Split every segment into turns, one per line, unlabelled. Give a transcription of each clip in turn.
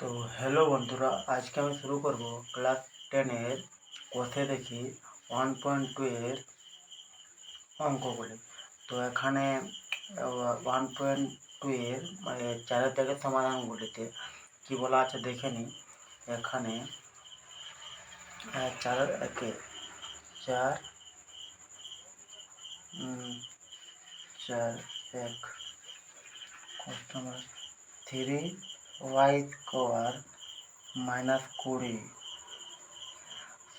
তো হ্যালো বন্ধুরা আজকে আমি শুরু করব ক্লাস টেনের কোষে দেখি ওয়ান পয়েন্ট টু এর অঙ্কগুলি তো এখানে ওয়ান পয়েন্ট টু এর মানে চারের দাগের সমাধানগুলিতে কী বলা আছে দেখে নিই এখানে আহ, চারের একে চার উম, চার এক কস্টমার থ্রি Y square minus কুড়ি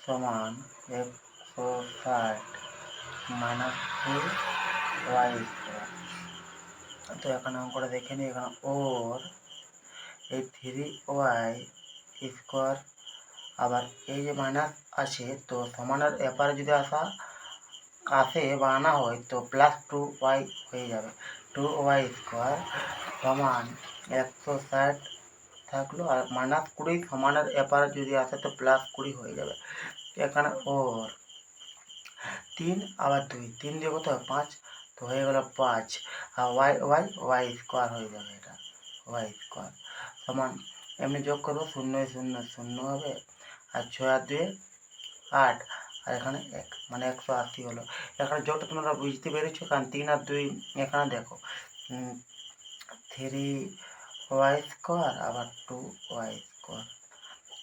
সমান একশো ষাট মাইনাস টু ওয়াই স্কোয়ার তো এখানে অঙ্কটা দেখে নিই, এখানে ওর এই থ্রি ওয়াই স্কোয়ার, আবার এই যে মাইনাস আছে তো সমানের এপারে যদি আসা, আসে বা আনা হয়, তো প্লাস টু ওয়াই হয়ে যাবে। টু ওয়াই স্কোয়ার সমান একশো ষাট থাকল আর মাইনাস কুড়ি সমানের এপারে যদি আসে তো প্লাস কুড়ি হয়ে যাবে। এখানে ওর তিন আবার দুই, তিন দিয়ে কত হয়? পাঁচ। তো হয়ে গেল পাঁচ। আর ওয়াই ওয়াই ওয়াই স্কোয়ার হয়ে যাবে এটা। Y square. সমান এমনি যোগ করব, শূন্য শূন্য শূন্য হবে। আর ছয় আর দুয়ে আট। আর এখানে এক মানে একশো আশি হলো। এখানে যোগটা তোমরা বুঝতে পেরেছ, কারণ তিন আর দুই, এখানে দেখো থ্রি ওয়াই স্কোয়ার আবার টু ওয়াই স্কোয়ার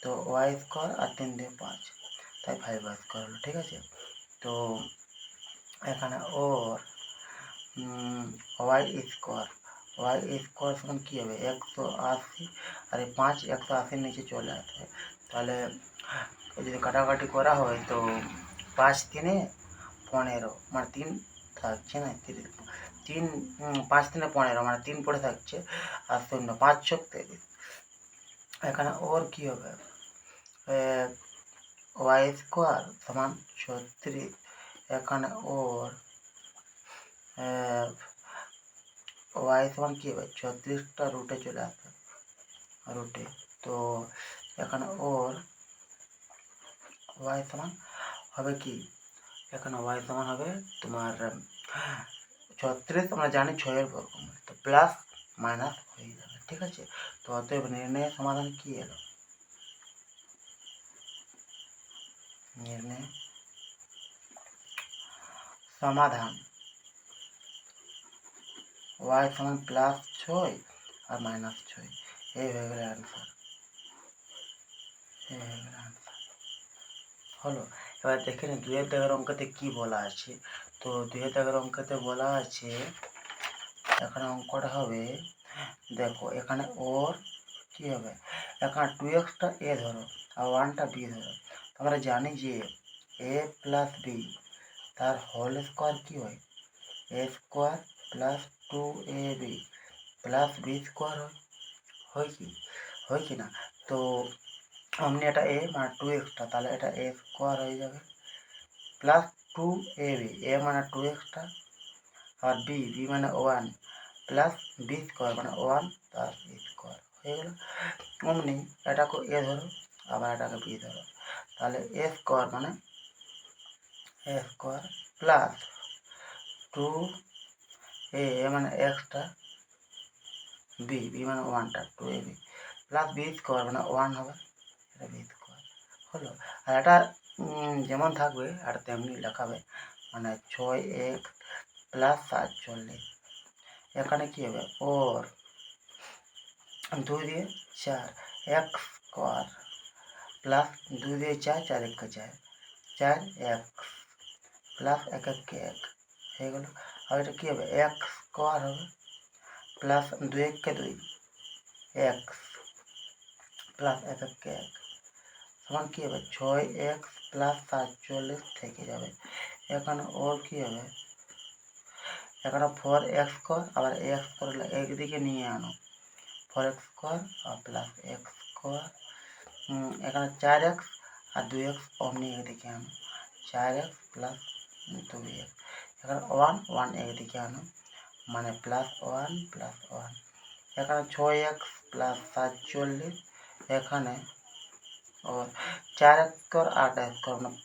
তো ওয়াই স্কোয়ার আর তিন দিয়ে পাঁচ তাই ফাইভ ওয়াই স্কোয়ার হলো ঠিক আছে তো এখানে ওর ওয়াই স্কোয়ার ওয়াই স্কোয়ার সমান কী হবে একশো আশি আর এই পাঁচ একশো আশির নিচে চলে আসবে তাহলে যদি কাটাকাটি করা হয় তো পাঁচ তিনে পনেরো মানে তিন থাকছে না তিরিশ তিন পাঁচ তিনে পনেরো মানে তিন পড়ে থাকছে। আর শূন্য, পাঁচ ছক তিরিশ এখানে ওর কী হবে? ওয়াই স্কোয়ার সমান ছত্রিশ। এখানে ওর ওয়াই সমান কী হবে? ছত্রিশটা রুটে চলে আসবে। রুটে তো এখানে ওর ওয়াই সমান হবে কি? এখানে ওয়াই সমান হবে তোমার ছত্রিশ আমরা জানি ছয়ের বর্গমূল, তো প্লাস মাইনাস হয়ে যাবে, ঠিক আছে? তো অতএব নির্ণয়ের সমাধান কি এলো? নির্ণয় সমাধান। ওয়াই সমান প্লাস ছয় আর মাইনাস ছয়, এই হয়ে গেল অ্যান্সার হলো, এবার দেখে নিন দুয়ের দাগের অঙ্কতে কি বলা আছে? তো দুয়ের দাগের অঙ্কতে বলা আছে, এখানে অঙ্কটা হবে, দেখো এখানে ওর কি হবে? এখানে টু এক্সটা এ ধরো, আর ওয়ানটা বি ধরো। আমরা জানি যে এ প্লাস বি তার হোল স্কোয়ার কি হয়? A square plus two A B plus B square হয়। হয় কি? হয় কি না? তো অমনি এটা এ মানে টু এক্সটা তাহলে এটা এ স্কোয়ার হয়ে যাবে। Plus two A B, A মানে টু এক্সটা আর বি বি মানে ওয়ান, প্লাস বি স্কোয়ার মানে ওয়ান তার স্কোয়ার, হয়ে গেল। অমনি এটাকে এ ধরো, আবার এটাকে বি ধরো। তাহলে এ স্কোয়ার মানে A square plus two A মানে এক্সটা বি বি মানে ওয়ানটা, two A B, plus B square মানে ওয়ান হবে, এটা বি স্কোয়ার, হলো। আর এটা যেমন থাকবে আর তেমনি লেখাবে মানে ছয় এক প্লাস সাতচল্লিশ এখানে কি হবে ওর দুই দিয়ে চার এক স্কোয়ার প্লাস দুই দিয়ে চার চার এক চার চার এক প্লাস এক এক এক হয়ে গেল আর এটা কী হবে এক স্কোয়ার হবে প্লাস দুই এককে দুই এক প্লাস এক এক এক সমান কী হবে ছয় এক প্লাস সাতচল্লিশ থেকে যাবে। এখানে ওর কী হবে? এখানে ফোর এক্স স্কোয়ার আবার এক্স স্কোয়ার একদিকে নিয়ে আনো। ফোর এক্স স্কোয়ার আর প্লাস এক্স স্কোয়ার এখানে চার এক্স আর দুই এক্স অমনি একদিকে আনো। চার এক্স প্লাস দুই এক্স এখানে ওয়ান ওয়ান একদিকে আনো। মানে প্লাস ওয়ান প্লাস ওয়ান এখানে ছয় এক্স প্লাস সাতচল্লিশ। এখানে ও চার এক্স স্কোয়ার আট এক্স স্কোয়ার মানে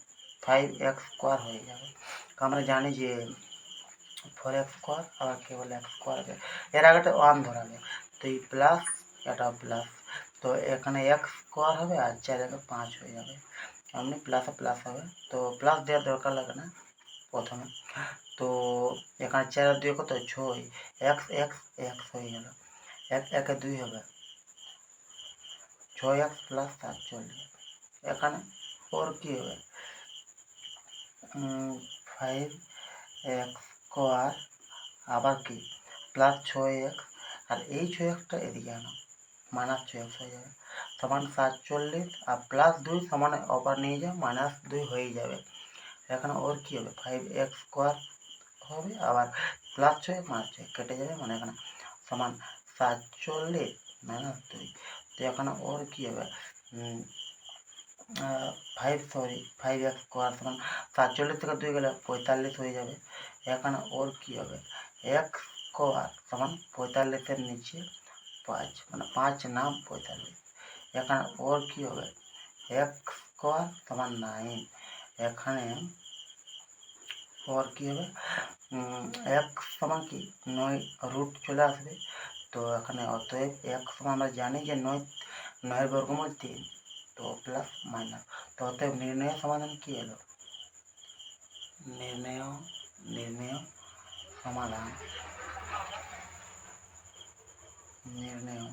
ফাইভ এক্স স্কোয়ার হয়ে যাবে আমরা জানি যে ফোর এক্স স্কোয়ার আবার কেবল এক্স স্কোয়ার আছে এর আগেটা ওয়ান ধরাবে তো এই প্লাস এটা প্লাস তো তো এখানে এক স্কোয়ার হবে আর চার একে পাঁচ হয়ে যাবে এমনি প্লাসে প্লাস হবে তো প্লাস দেওয়ার দরকার লাগে না প্রথমে তো এখানে চার আর দুই কত ছয় এক্স এক্স এক্স হয়ে গেল এক একে দুই হবে ছয় এক্স প্লাস সাতচল্লিশ এখানে ওর কী হবে? ফাইভ এক্স স্কোয়ার আবার কি? প্লাস ছয় এক্স আর এই ছয় এক্সটা এদিকে আনো মাইনাস ছয় এক্স হয়ে যাবে। সমান সাতচল্লিশ, আর প্লাস দুই সমান ওপর নিয়ে যাও মাইনাস দুই হয়ে যাবে। এখানে ওর কী হবে? ফাইভ এক্স স্কোয়ার হবে, আবার প্লাস ছয় মাইনাস ছয়, কেটে যাবে মানে এখানে সমান সাতচল্লিশ মাইনাস দুই। তো এখানে ওর কী হবে? five sorry five X square সমান সাতচল্লিশ থেকে দুই গেলে পঁয়তাল্লিশ হয়ে যাবে এখানে ওর কী হবে এক স্কোয়ার সমান পঁয়তাল্লিশের নিচে পাঁচ মানে পাঁচ নাম পঁয়তাল্লিশ এখানে ওর কী হবে এক স্কোয়ার সমান নাইন এখানে ওর কী হবে এক সমান কি নয় রুট চলে আসবে তো এখানে অতএব এক সমান আমরা জানি যে নয় নয়ের বর্গমূল তিন তো প্লাস মাইনাস তো অতএব নির্ণয় সমাধান কি এলো নির্ণয় নির্ণয় সমাধান নির্ণয়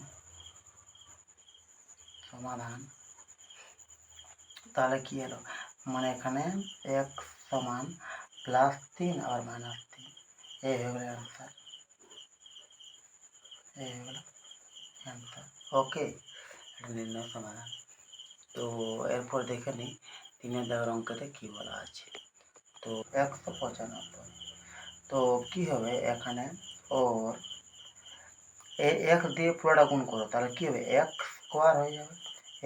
সমাধান তাহলে কি এলো মানে এখানে এক সমান প্লাস তিন আর মাইনাস তিন এই হয়ে গেল অ্যান্সার এই হয়ে গেল অ্যান্সার ওকে এটা নির্ণয় সমাধান তো এরপর দেখে নিই তিনের দাগের অঙ্কতে কী বলা আছে। তো একশো পঁচানব্বই। তো কি হবে এখানে? ওর এক দিয়ে পুরোটা গুণ করো, তাহলে কী হবে? এক স্কোয়ার হয়ে যাবে।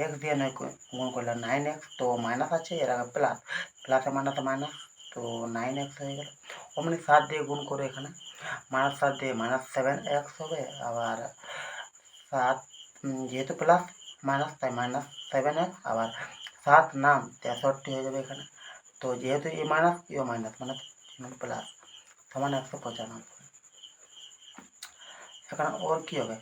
এক্স দিয়ে নয় গুণ করলে নাইন এক্স তো মাইনাস আছে, এর আগে প্লাস প্লাসে মাইনাসে মাইনাস তো নাইন এক্স হয়ে গেল। অমনি সাত দিয়ে গুণ করো এখানে। মাইনাস সাত দিয়ে মাইনাস সেভেন এক্স হবে, আবার সাত যেহেতু প্লাস মাইনাস তাই মাইনাস সেভেন এক্স আবার সাত নাম তেষট্টি হয়ে যাবে এখানে তো যেহেতু এ মাইনাস ইও মাইনাস মানে প্লাস সমান একশো পঁচানব্বই এখানে ওর কী হবে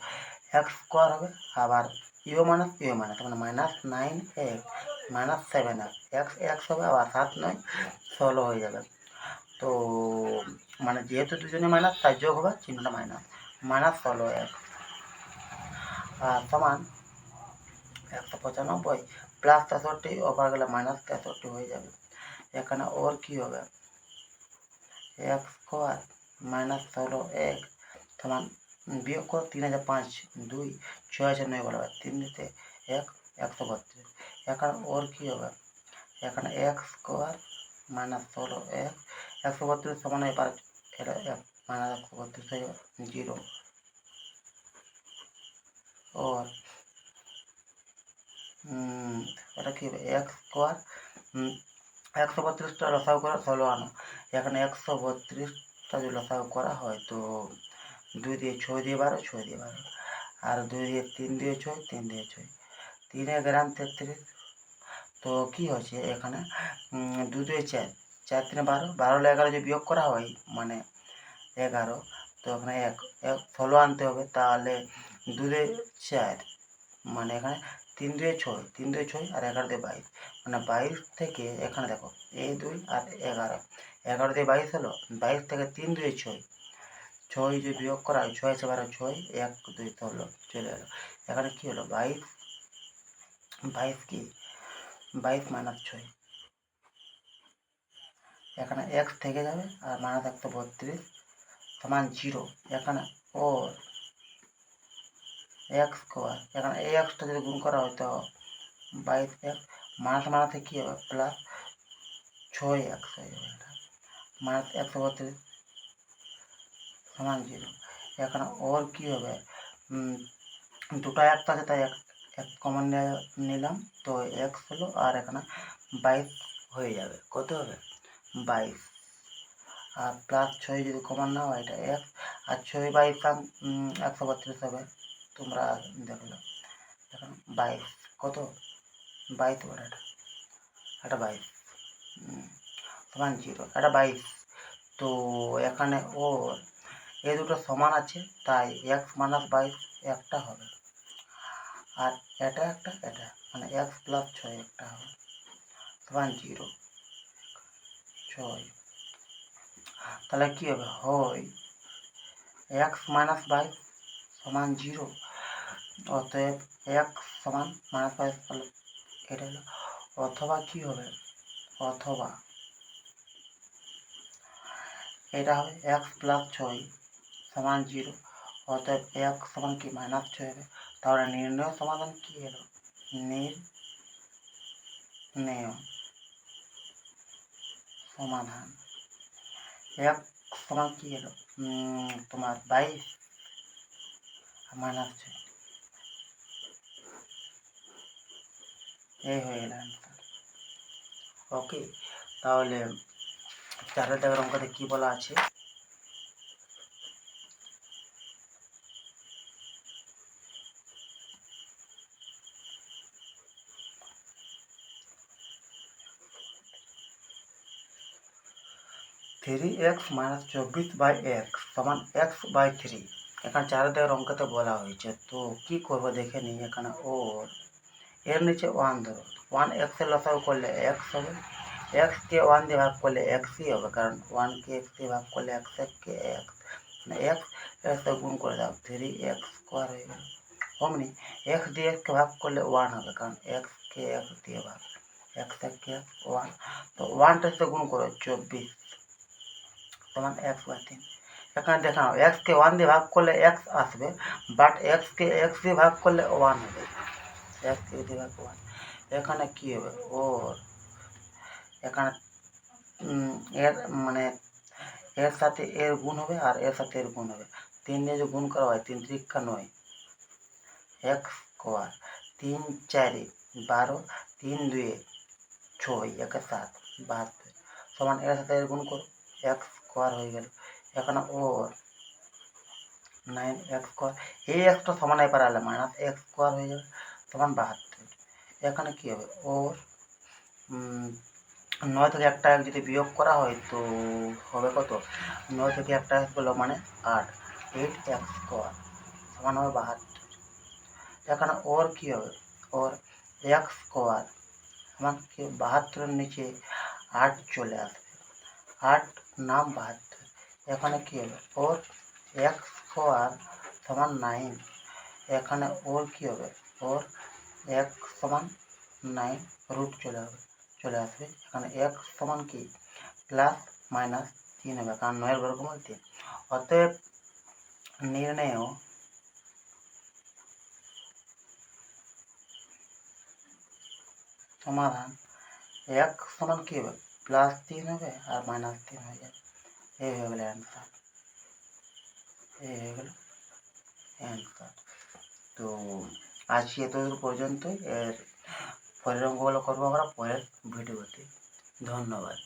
এক্স স্কোয়ার হবে আবার ইও মাইনাস ইও মাইনাস মানে minus nine x minus seven x x x হবে আবার সাত নয় ষোলো হয়ে যাবে তো মানে যেহেতু দুজনে মাইনাস তাই যোগ হবে চিহ্নটা মাইনাস মাইনাস ষোলো এক্স আর সমান একশো পঁচানব্বই প্লাস তেষট্টি ওপর গেলে মাইনাস তেষট্টি হয়ে যাবে এখানে ওর কী হবে এক স্কোয়ার মাইনাস ষোলো এক সমান বিয়োগ করো তিন হাজার পাঁচ দুই ছয় হাজার নয় বলা তিন দিতে এক একশো বত্রিশ এখানে ওর কী হবে এখানে এক স্কোয়ার মাইনাস ষোলো এক একশো বত্রিশ সমান এবার এটা এক মাইনাস একশো বত্রিশ হয়ে যাবে জিরো ওর এটা কী হবে? এক স্কোয়ার? একশো বত্রিশটা লসাগু করা ষোলো আনো। এখানে একশো বত্রিশটা যদি লসাগু করা হয়, তো দুই দিয়ে ছয় দিয়ে বারো, ছয় দিয়ে বারো। আর দুই দিয়ে তিন দিয়ে ছয়, তিন দিয়ে ছয়। তিনে গ্রাম তেত্রিশ। তো কী হচ্ছে এখানে? দু দুই চার। চার তিনে বারো। বারো এগারো যদি বিয়োগ করা হয় মানে এগারো, তো এখানে এক এক, ষোলো আনতে হবে। তাহলে দু দুই চার মানে এখানে তিন দুয়ে ছয় তিন দুয়ে ছয় আর এগারো দিয়ে বাইশ। মানে বাইশ থেকে এখানে দেখো এই দুই আর এগারো। এগারো দিয়ে বাইশ হলো, বাইশ থেকে তিন দুয়ে ছয়। ছয় যদি বিয়োগ করা হয়, ছয় এসে বারো, ছয় এক দুই হলো চলে এলো। এখানে কী হলো? বাইশ বাইশ কি? বাইশ মাইনাস ছয়। এখানে এক্স থেকে যাবে আর মাইনাস একশো বত্রিশ, সমান জিরো। এখানে ওর এক্স স্কোয়ার এখানে এই এক্সটা যদি গুণ করা হয় তো বাইশ এক্স মাইনাস মাইনাসে কী হবে? প্লাস ছয় এক্স হয়ে যাবে এটা। মাইনাস একশো বত্রিশ সমান জিরো। এখানে ওর কী হবে? দুটো একটা আছে, তাই এক এক কমন নিলাম। তো এক্স হলো আর এখানে বাইশ হয়ে যাবে। কত হবে? বাইশ। আর প্লাস ছয় যদি কমন না হয়, এটা এক। আর ছয় বাইশ একশো বত্রিশ হবে। তোমরা দেখল এখন বাইশ কত? বাইশ ওর এটা এটা বাইশ সমান জিরো। এটা বাইশ তো এখানে ওর এ দুটো সমান আছে, তাই এক্স মাইনাস বাইশ একটা হবে। আর এটা একটা, এটা। মানে এক্স প্লাস ছয় একটা হবে। সমান জিরো। ছয়। তাহলে কী হবে? হয়। এক্স মাইনাস বাইশ সমান জিরো। অতএব এক্স সমান মাইনাস বাইশ তাহলে এটা হলো অথবা কী হবে? অথবা। এটা হবে এক্স প্লাস ছয় সমান জিরো অতএব এক সমান কি? মাইনাস ছয় হবে। তাহলে নির্ণয় সমাধান কি হলো? নির্ণয় সমাধান। এক সমান কি উম, তোমার বাইশ। মাইনাস ছয় এই হয়ে গেল অ্যান্সার ওকে তাহলে চারের দাগের অঙ্কতে কি বলা আছে? থ্রি এক্স মাইনাস চব্বিশ বাই এক্স সমান এক্স বাই থ্রি এখানে চার দেওয়ার অঙ্কতে বলা হয়েছে। তো কি করব দেখে নিই এখানে। ওর এর নিচে ওয়ান ধরো ওয়ান এক্সের লসাগু করলে এক্স হবে এক্সকে ওয়ান দিয়ে ভাগ করলে এক্সই হবে কারণ ওয়ানকে এক্স দিয়ে ভাগ করলে এক্স এককে এক্স মানে এক্স এক্সে গুণ করে দাও থ্রি এক্স স্কোয়ার হয়ে গেল অমনি এক্স দিয়ে এক্সকে ভাগ করলে ওয়ান হবে কারণ এক্সকে এক্স দিয়ে ভাগ এক্স এককে এক্স ওয়ান তো ওয়ানটার সাথে গুণ করো চব্বিশ সমান এক্স বাই তিন এখানে দেখানো এক্সকে ওয়ান দিয়ে ভাগ করলে এক্স আসবে বাট এক্সকে এক্স দিয়ে ভাগ করলে ওয়ান হবে এক্সকে দিয়ে ভাগ ওয়ান এখানে কী হবে ওর এখানে উম, এর মানে এর সাথে এর গুণ হবে আর এর সাথে এর গুণ হবে তিন দিয়ে যে গুণ করা হয় তিন ত্রিকা নয় এক্স স্কোয়ার তিন চারে বারো তিন দুয়ে ছয় একে সাত বাহাত্তর সমান এর সাথে এর গুণ করো এক্স স্কোয়ার হয়ে গেল এখানে ওর নাইন এক্স স্কোয়ার এই এক্সটা সমান এবার আলে মাইনাস এক্স স্কোয়ার হয়ে যাবে সমান বাহাত্তর। এখানে কী হবে? ওর নয় থেকে একটা এক যদি বিয়োগ করা হয় তো হবে কত? নয় থেকে একটা এক গেলো মানে আট। এইট এক্স স্কোয়ার সমান হবে বাহাত্তর। এখানে ওর কী হবে? ওর এক্স স্কোয়ার সমান কি? বাহাত্তরের নিচে আট চলে আসবে। আট নাম বাহাত্তর। এখানে কী হবে? ওর এক্স স্কোয়ার সমান নাইন এখানে ওর কী হবে? ওর এক সমান নাইন রুট চলে হবে চলে আসবে এখানে এক সমান কি প্লাস মাইনাস তিন হবে কারণ নয়ের বর্গমূল তিন অতএব নির্ণয় সমাধান এক সমান কি হবে প্লাস তিন হবে আর মাইনাস তিন হয়ে যাবে এই হয়ে গেল অ্যান্সার এই হয়ে গেল অ্যান্সার তো আজকে এতদূর পর্যন্তই। এর পরের অঙ্কগুলো করব আমরা পরের ভিডিওতে ধন্যবাদ।